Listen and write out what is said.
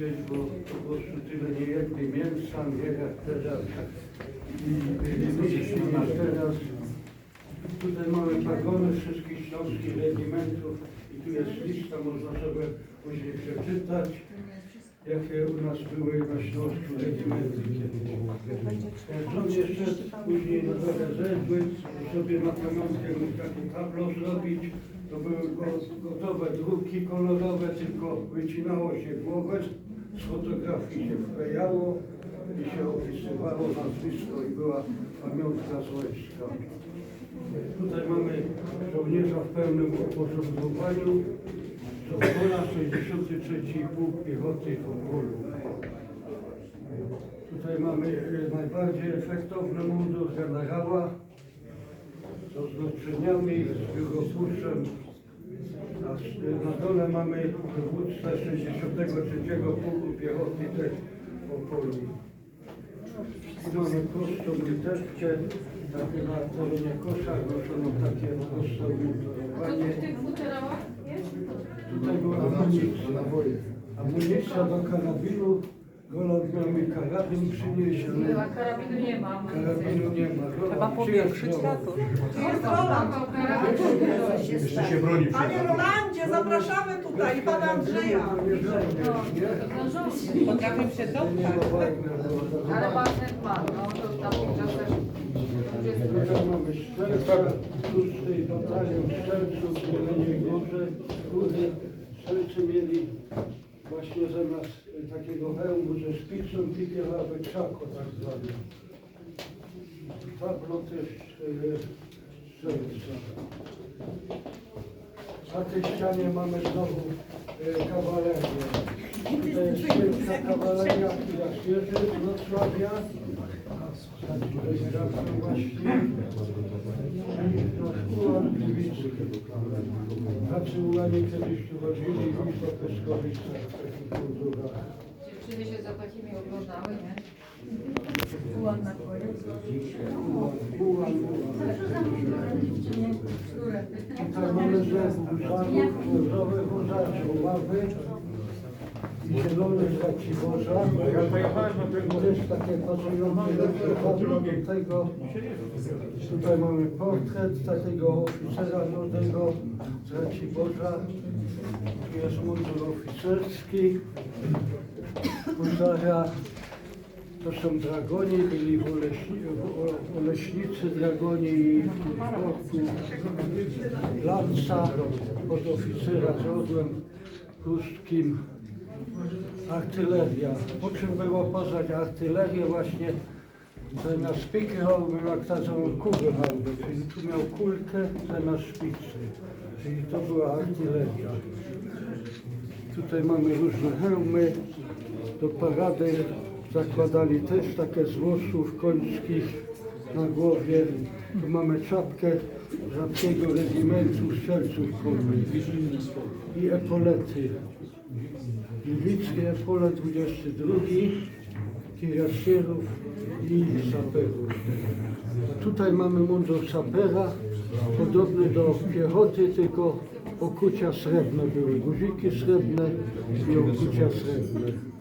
jeść, bo po prostu tyle nie jedli mięsa, nie jak teraz. I mieliśmy na teraz. Tutaj mamy pagony wszystkich śląskich regimentów i tu jest lista, można sobie później przeczytać, jakie u nas były na Śląsku regimenty kiedyś. Są jeszcze później na zeszły, sobie na pamiątkę mógł taki tablo zrobić. To były go- gotowe druki kolorowe, tylko wycinało się głowę, z fotografii się wklejało i się opisywało nazwisko i była pamiątka z wojska. Tutaj mamy żołnierza w pełnym uporządkowaniu. To Pola 63 Pułk Piechoty w Polu. Tutaj mamy e, najbardziej efektowny mundur generała z oznaczeniami, z biuropuszczem. A z- na dole mamy dowódcę 63 Pułku Piechoty też po polu. I mamy prostą litewkę, takie na terenie koszach noszono takie proste w mundurowanie. tych futerałach jest? Tutaj była amunicja. Amunicja do karabinu. Goland miał mi karabin przyniesiony. Była, karabinu nie ma. Karabinu nie ma. Goland Trzeba powiększyć przyjeżdżał. ratus. Jest Roland. Karabin. Jeszcze się broni Panie. Rolandzie, zapraszamy tutaj, pana Andrzeja. Potrafię się dotknąć. Ale to- basen ma, no to w tamtym czasach Tutaj mamy strzelca, szósty batalion strzelców w Jeleniej Górze. Góry strzelcy mieli właśnie zamiast e, takiego hełmu ze szpicą pipieławy czako tak zwane. Tablo też e, strzelca. Na tej ścianie mamy znowu e, kawalerię. Tutaj jest wielka kawaleria, która świeży z Wrocławia. Wracam właśnie. Ułani kiedyś tu chodzili w Wiślopeskowicach w takich mundurach. dziewczyny się za takimi oglądały, nie? Ułan, ułan. Tutaj mamy znowu huzarów, brązowych huzarzy, ławy i zielony na tego. Też takie pasujące do tego. Tutaj mamy portret takiego oficera młodego z Raciborza. Tu jest mundur oficerski. Huzarza to są dragoni, byli w Oleśni, w Oleśnicy dragoni i w Portu Lanca od oficera z pruskim artyleria. Po czym było poznać artylerię właśnie zamiast szpiki jak taką kubę hałdę, czyli tu miał kulkę zamiast szpicy. Czyli to była artyleria. Tutaj mamy różne hełmy. Do parady zakładali też takie z włosów na głowie. Tu mamy czapkę rzadkiego regimentu strzelców konnych i epolety. Gliwickie epole 22, kirassierów i saperów. Tutaj mamy mundur sapera, podobny do piechoty, tylko okucia srebrne były, guziki srebrne i okucia srebrne.